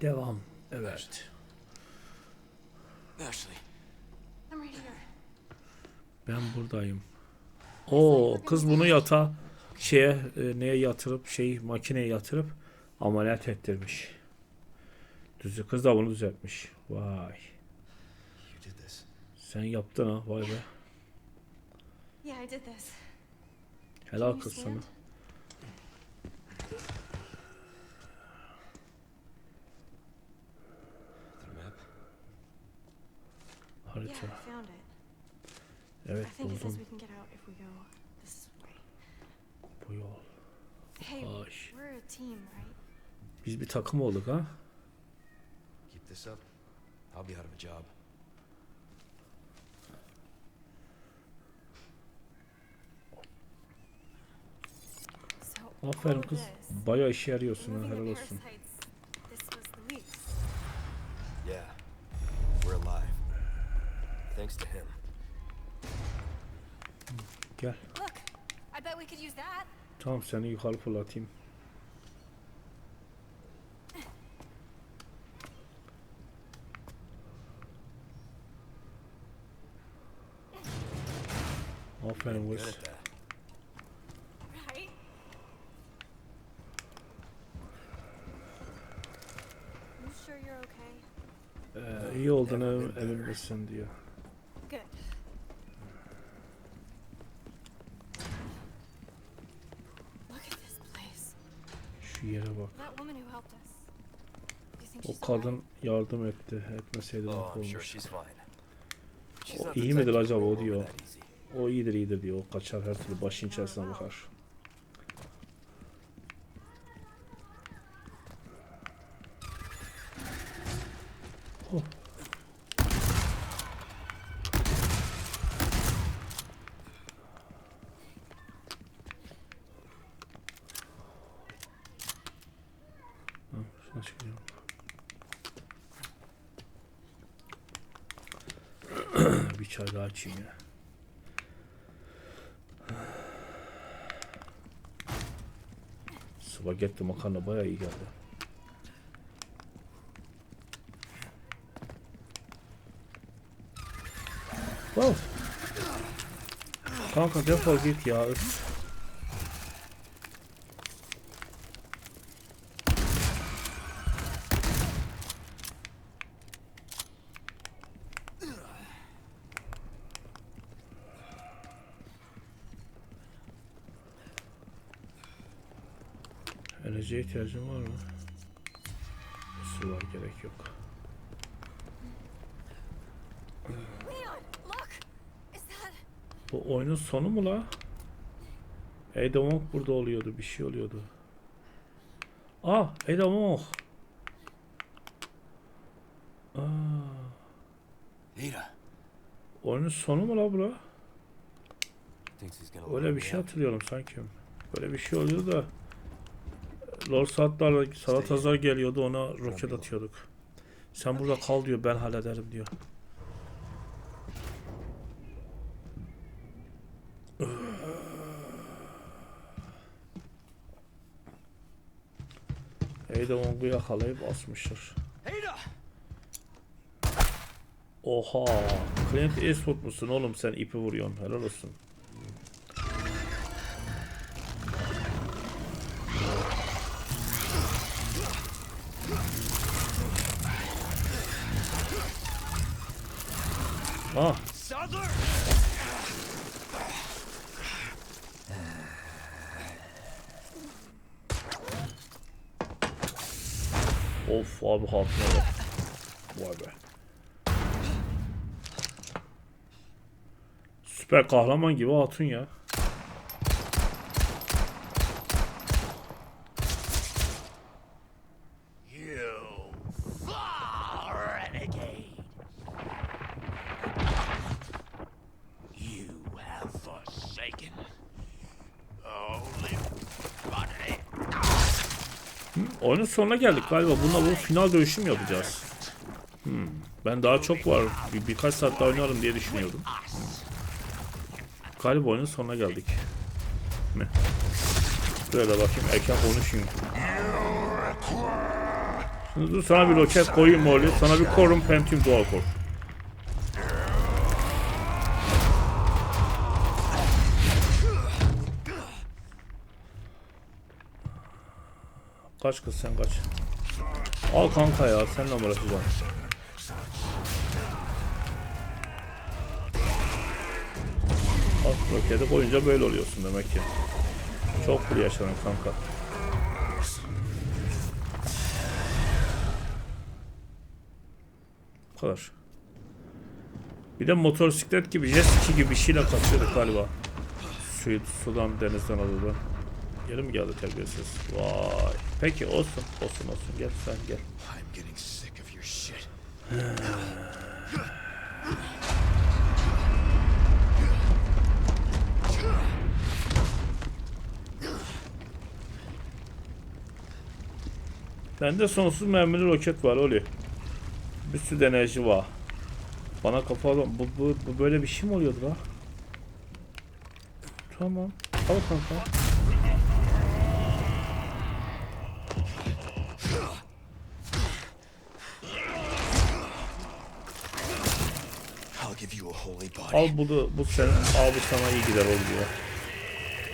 Devam. Evet. Ashley. I'm right here. Ben buradayım. Oo kız bunu yata şeye e, neye yatırıp şey makineye yatırıp ameliyat ettirmiş. Düzü kız da bunu düzeltmiş. Vay. You did this. Sen yaptın ha vay be. Yeah, I did this. Helal kız sana. stand? The map? Yeah, Harita. I found it. Evet I think it says buldum we can get out if we go this way. bu yol. Hey, Ay. we're a team, right? Biz bir takım olduk ha. Keep this up. I'll be out of a job. So Aferin kız. Bayağı işe yarıyorsun ha helal olsun. parasites, this was the leaks. Yeah. We're alive. Thanks to him. Gel. Look, I bet we could use that. Tamam seni yukarı fırlatayım. Aferin okay? Ee, iyi olduğuna emin misin diyor. You think O kadın yardım etti. Etmeseydi Oh, mahvolmuş. O iyi midir acaba o diyor. O iyidir iyidir diyor. O kaçar her türlü başın içerisine bakar. Çıkacağım. bir çay daha içeyim ya. Spagetti makarna bayağı iyi geldi. Wow. Kanka defol git ya. Üf. Enerjiye ihtiyacın var mı? Su var gerek yok. Leon, look! Is that... Bu oyunun sonu mu la? Ada Wong burada oluyordu. Bir şey oluyordu. Ah Ada Wong. Aa, Ada. oyunun sonu mu la he's gonna Öyle bir şey hatırlıyorum sanki. Böyle bir şey oluyordu da. Lord Saatler'la Salatazar geliyordu ona roket atıyorduk. Sen burada kal diyor ben hallederim diyor. Ada Wong'u yakalayıp asmışlar. Ada! Oha! Clint Eastwood musun oğlum sen ipi vuruyorsun helal olsun. Ah of abi hatuna bak. Vay be. Süper kahraman gibi hatun ya. You renegade! You have forsaken only body. Oyunun sonuna geldik galiba. Bununla bu final dövüşü mü yapacağız? Hmm. Ben daha çok var. Bir, birkaç saat daha oynarım diye düşünüyordum. Galiba oyunun sonuna geldik. Mi? Böyle bakayım erken konuşayım. Şimdi dur sana bir roket koyayım oğlum. Sana bir korum Pentium dual core. Kaç kız sen kaç. Al kanka ya seninle uğraşacağım? Al roketi koyunca böyle oluyorsun demek ki. Çok kuru yaşadın kanka. Bu kadar. Bir de motosiklet gibi jet ski gibi bir şeyle kaçıyorduk galiba. Suyu, sudan denizden adadan. Geri mi geldi terbiyesiz? Vay. Peki olsun olsun olsun gel sen gel. I'm getting sick of your shit. Bende sonsuz mermili roket var Oli. Bir sürü enerji var. Bana kafa bu, bu, bu böyle bir şey mi oluyordu la? Tamam. Al kanka. I'll give you a holy body. Al bu da bu sen al bu sana iyi gider oğlum diyor.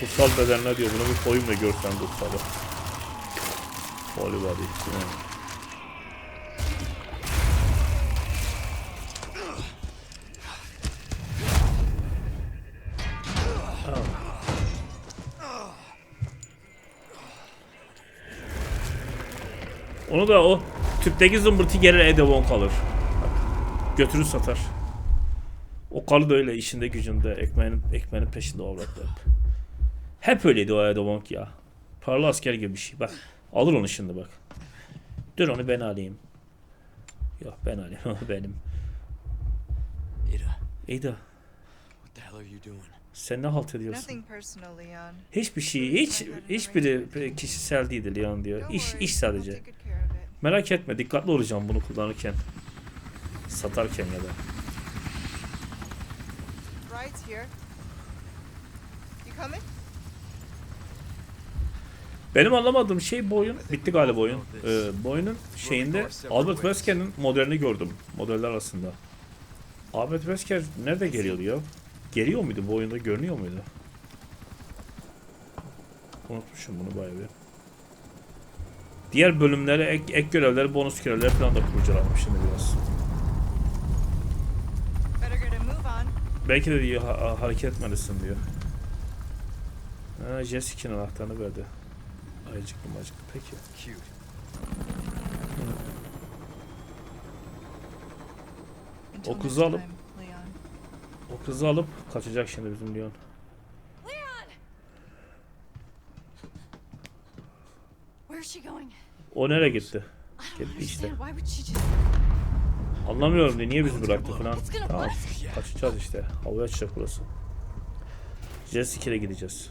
Kutsal bedenler diyor. Bunu bir koyayım da görsen kutsalı. Holy body. Tamam. Onu da o tüpteki zımbırtı gelir Edevon kalır. Götürür satar. O karı da öyle işinde gücünde ekmeğinin, ekmeğinin peşinde avrattı hep. Hep öyleydi o Edovonk ya. Paralı asker gibi bir şey. Bak alır onu şimdi bak. Dur onu ben alayım. Yok ben alayım o benim. Ida, Ada what the hell are you doing? sen ne halt ediyorsun? Nothing personal, Leon. Hiçbir şey hiç hiçbiri kişisel değildi Leon diyor. Don't İş worry, iş I'll sadece. take good care of it. Merak etme dikkatli olacağım bunu kullanırken. Satarken ya da. Ride's here. You coming? Benim anlamadığım şey bu oyun. Bitti galiba oyun. Ee, bu oyunun şeyinde Albert Wesker'in modelini gördüm. Modeller arasında. Albert Wesker nerede geliyordu ya? Geliyor muydu bu oyunda görünüyor muydu? Unutmuşum bunu bayağı bir. Diğer bölümlere ek, ek görevleri, bonus görevleri falan da kurcaladım şimdi biraz. Better get a move on. Belki de diyor ha- hareket etmelisin diyor. Ha, Jessica'nın anahtarını verdi. Ayıcıklı macıklı peki. Cute. O kızı alıp-. O kızı alıp kaçacak şimdi bizim Leon. Leon! Where's she going? O nereye gitti? Gitti işte. Anlamıyorum diye niye bizi bıraktı falan. Tamam kaçacağız işte. Havaya açacak burası. Jessica'ya gideceğiz.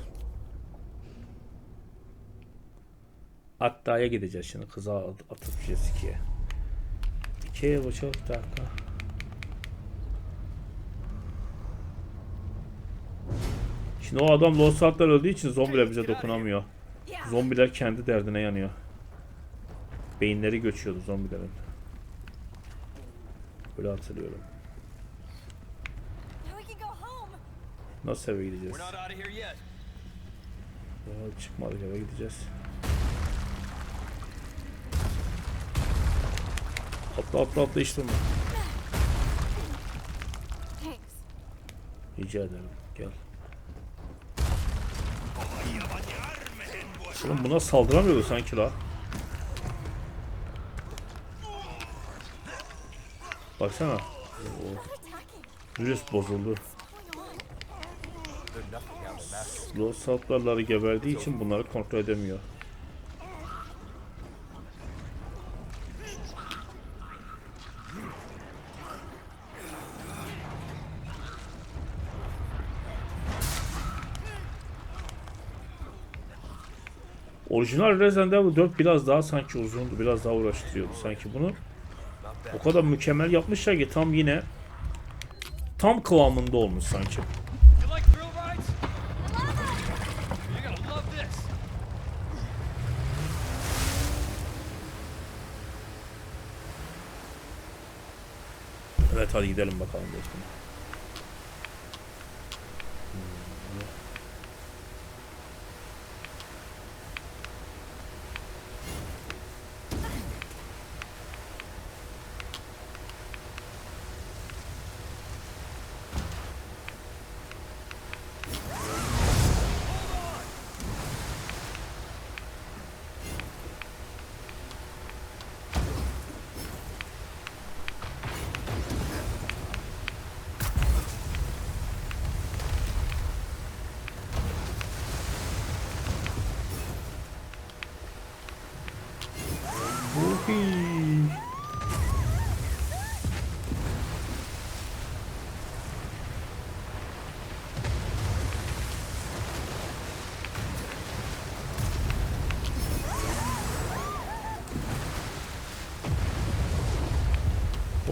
Hatta'ya gideceğiz şimdi kıza at- atıp Jessica'ya. İki buçuk dakika. Şimdi o adam Lost Saatler öldüğü için zombiler bize dokunamıyor. Zombiler kendi derdine yanıyor. Beyinleri göçüyordu zombilerin. Böyle hatırlıyorum. Now we can go home. Nasıl eve gideceğiz? We're not out of here yet. Ya, çıkmadık eve gideceğiz. Atla atla atla işte? Thanks. Rica ederim. Gel. Oğlum buna saldıramıyordu sanki la. Baksana. Virüs bozuldu. Slow saltlarları geberdiği için bunları kontrol edemiyor. Orijinal Resident Evil 4 biraz daha sanki uzundu, biraz daha uğraştırıyordu sanki bunu. O kadar mükemmel yapmışlar ki tam yine tam kıvamında olmuş sanki. Evet hadi gidelim bakalım dostum.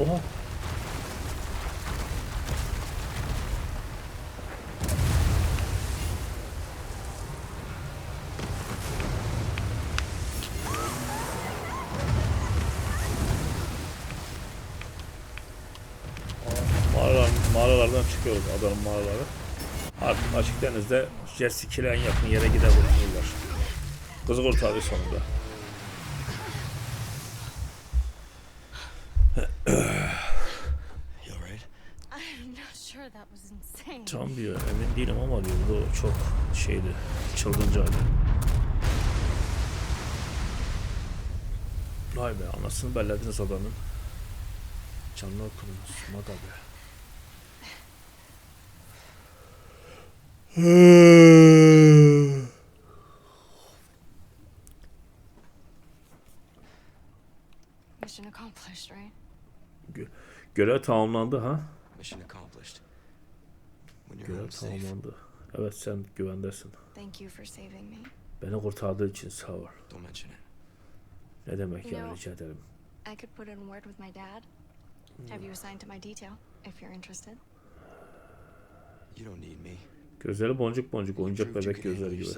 Oha. Mağaralar, mağaralardan çıkıyoruz adanın mağaraları. Artık açık denizde jet ski ile en yakın yere gidebiliyorlar. Kızı kurtardı sonunda. Tam diyor emin değilim ama diyor bu çok şeydi çılgıncaydı. Vay be anasını bellediniz adamın. Canını okudunuz. Maga be. Mission accomplished, right? Görev tamamlandı ha? Mission accomplished. When you're Görev tamamlandı. Evet sen güvendesin. Thank you for saving me. Beni kurtardığı için sağ ol. Don't mention it. Ne demek ya rica ederim. I could put in word with my dad. Have you assigned to my detail, if you're interested? You don't need me. Gözleri boncuk boncuk You oyuncak bebek gözleri gibi.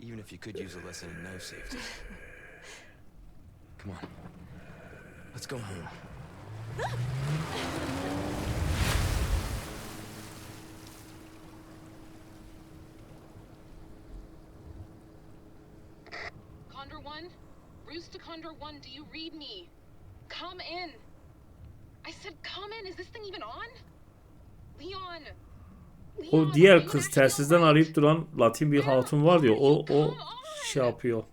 Even if you could use a lesson in knife safety. Come on. Let's go home. Condor 1? Roost to Condor 1, do you read me? Come in. I said come in. Is this thing even on? Leon. O Leon, diğer kız telsizden arayıp duran Latin bir hatun var ya o o şey yapıyor.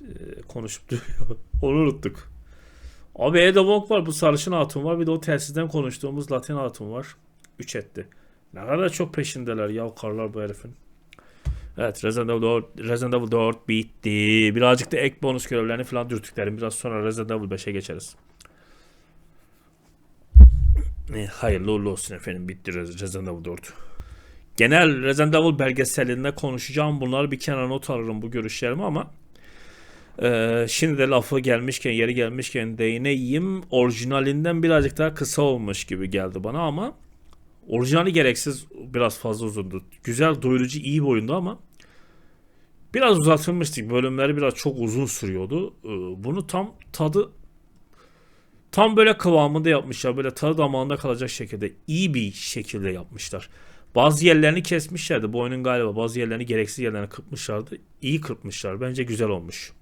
Ee, konuşup duruyor. Onu unuttuk. Abi Ada Wong var bu sarışın hatun var bir de o telsizden konuştuğumuz Latin hatun var. 3 etti. Ne kadar çok peşindeler ya karlar bu herifin. Evet Resident Evil 4, Resident Evil 4 bitti. Birazcık da ek bonus görevlerini falan dürtüklerim. Biraz sonra Resident Evil 5'e geçeriz. E, hayırlı uğurlu olsun efendim. Bitti Res- Resident Evil 4. Genel Resident Evil belgeselinde konuşacağım. Bunları bir kenara not alırım bu görüşlerimi ama e, şimdi de lafı gelmişken, yeri gelmişken değineyim. Orijinalinden birazcık daha kısa olmuş gibi geldi bana ama orijinali gereksiz biraz fazla uzundu. Güzel, doyurucu, iyi bir oyundu ama biraz uzatılmıştı. Bölümleri biraz çok uzun sürüyordu. E, bunu tam tadı tam böyle kıvamında yapmışlar. Böyle tadı damağında kalacak şekilde iyi bir şekilde yapmışlar. Bazı yerlerini kesmişlerdi. Bu oyunun galiba bazı yerlerini gereksiz yerlerini kırpmışlardı. İyi kırpmışlar. Bence güzel olmuş.